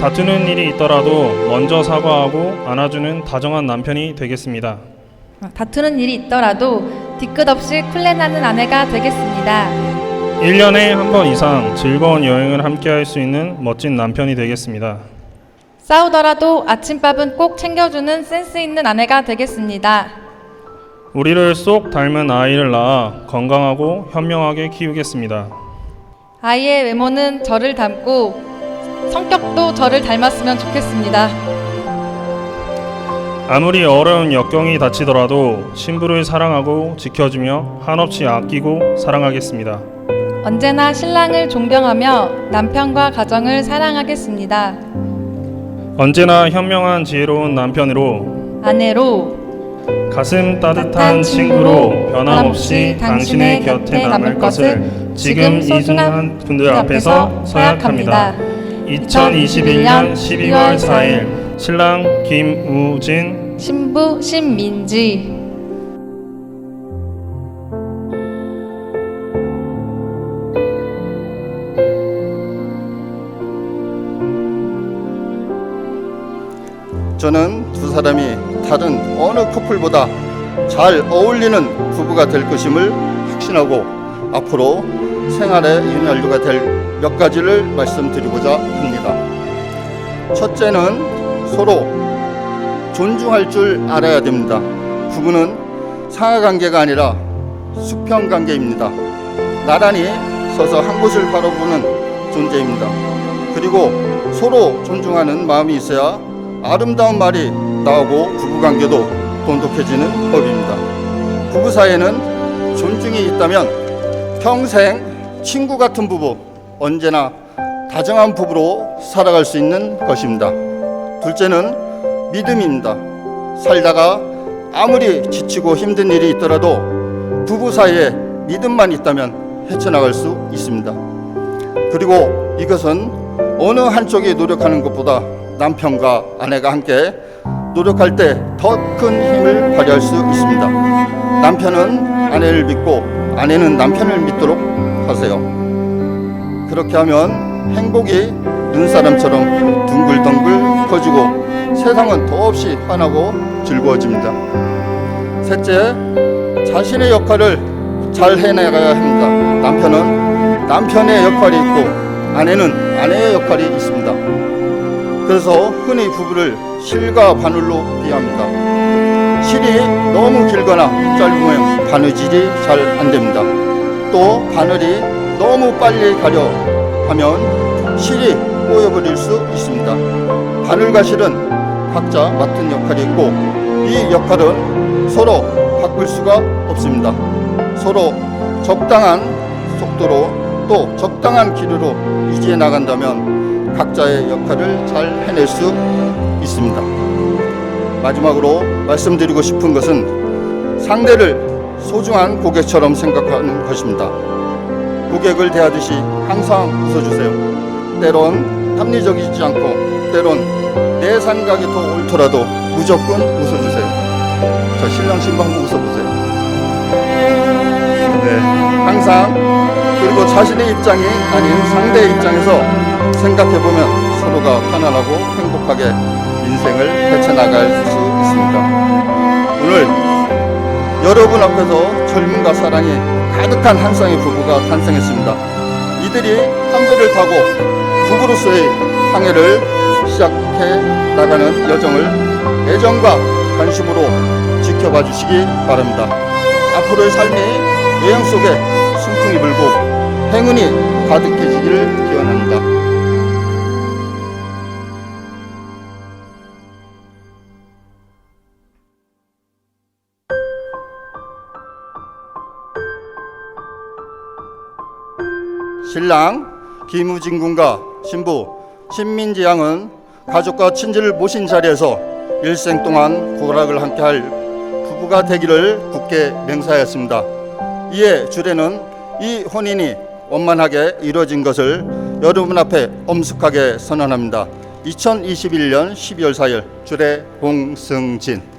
다투는 일이 있더라도 먼저 사과하고 안아주는 다정한 남편이 되겠습니다. 다투는 일이 있더라도 뒤끝 없이 쿨레나는 아내가 되겠습니다. 1년에 한 번 이상 즐거운 여행을 함께 할 수 있는 멋진 남편이 되겠습니다. 싸우더라도 아침밥은 꼭 챙겨주는 센스 있는 아내가 되겠습니다. 우리를 쏙 닮은 아이를 낳아 건강하고 현명하게 키우겠습니다. 아이의 외모는 저를 닮고 성격도 저를 닮았으면 좋겠습니다. 아무리 어려운 역경이 닥치더라도 신부를 사랑하고 지켜주며 한없이 아끼고 사랑하겠습니다. 언제나 신랑을 존경하며 남편과 가정을 사랑하겠습니다. 언제나 현명한 지혜로운 남편으로 아내로 가슴 따뜻한 친구로 변함없이 당신의 곁에 남을 것을 지금 이 순간 분들 앞에서 서약합니다. 2021년 12월 4일. 신랑 김우진. 신부 신민지. 저는 두 사람이 다른 어느 커플보다 잘 어울리는 부부가 될 것임을 확신하고 앞으로 생활의 윤활유가 될 몇 가지를 말씀드리고자 합니다. 첫째는 서로 존중할 줄 알아야 됩니다. 부부는 상하 관계가 아니라 수평 관계입니다. 나란히 서서 한 곳을 바라보는 존재입니다. 그리고 서로 존중하는 마음이 있어야 아름다운 말이 나오고 부부 관계도 돈독해지는 법입니다. 부부 사이에는 존중이 있다면 평생 친구 같은 부부, 언제나 다정한 부부로 살아갈 수 있는 것입니다. 둘째는 믿음입니다. 살다가 아무리 지치고 힘든 일이 있더라도 부부 사이에 믿음만 있다면 헤쳐나갈 수 있습니다. 그리고 이것은 어느 한쪽이 노력하는 것보다 남편과 아내가 함께 노력할 때 더 큰 힘을 발휘할 수 있습니다. 남편은 아내를 믿고 아내는 남편을 믿도록 하세요. 그렇게 하면 행복이 눈사람처럼 둥글둥글 퍼지고 세상은 더없이 환하고 즐거워집니다. 셋째, 자신의 역할을 잘 해내가야 합니다. 남편은 남편의 역할이 있고 아내는 아내의 역할이 있습니다. 그래서 흔히 부부를 실과 바늘로 비합니다. 실이 너무 길거나 짧으면 바느질이 잘 안 됩니다. 또 바늘이 너무 빨리 가려 하면 실이 꼬여버릴 수 있습니다. 바늘과 실은 각자 맡은 역할이 있고 이 역할은 서로 바꿀 수가 없습니다. 서로 적당한 속도로 또 적당한 길이로 유지해 나간다면 각자의 역할을 잘 해낼 수 있습니다. 마지막으로 말씀드리고 싶은 것은 상대를 소중한 고객처럼 생각하는 것입니다. 고객을 대하듯이 항상 웃어주세요. 때론 합리적이지 않고 때론 내 생각이 더 옳더라도 무조건 웃어주세요. 자 신랑 신부 한번 웃어보세요. 네, 항상 그리고 자신의 입장이 아닌 상대의 입장에서 생각해보면 서로가 편안하고 행복하게 인생을 헤쳐나갈 수 있습니다. 오늘 여러분 앞에서 젊음과 사랑이 가득한 한 쌍의 부부가 탄생했습니다. 이들이 한 배를 타고 부부로서의 항해를 시작해 나가는 여정을 애정과 관심으로 지켜봐 주시기 바랍니다. 앞으로의 삶이 여행 속에 순풍이 불고 행운이 가득해지기를 기원합니다. 신랑 김우진 군과 신부 신민지 양은 가족과 친지를 모신 자리에서 일생 동안 고락을 함께할 부부가 되기를 굳게 맹세하였습니다. 이에 주례는 이 혼인이 원만하게 이루어진 것을 여러분 앞에 엄숙하게 선언합니다. 2021년 12월 4일 주례 공승진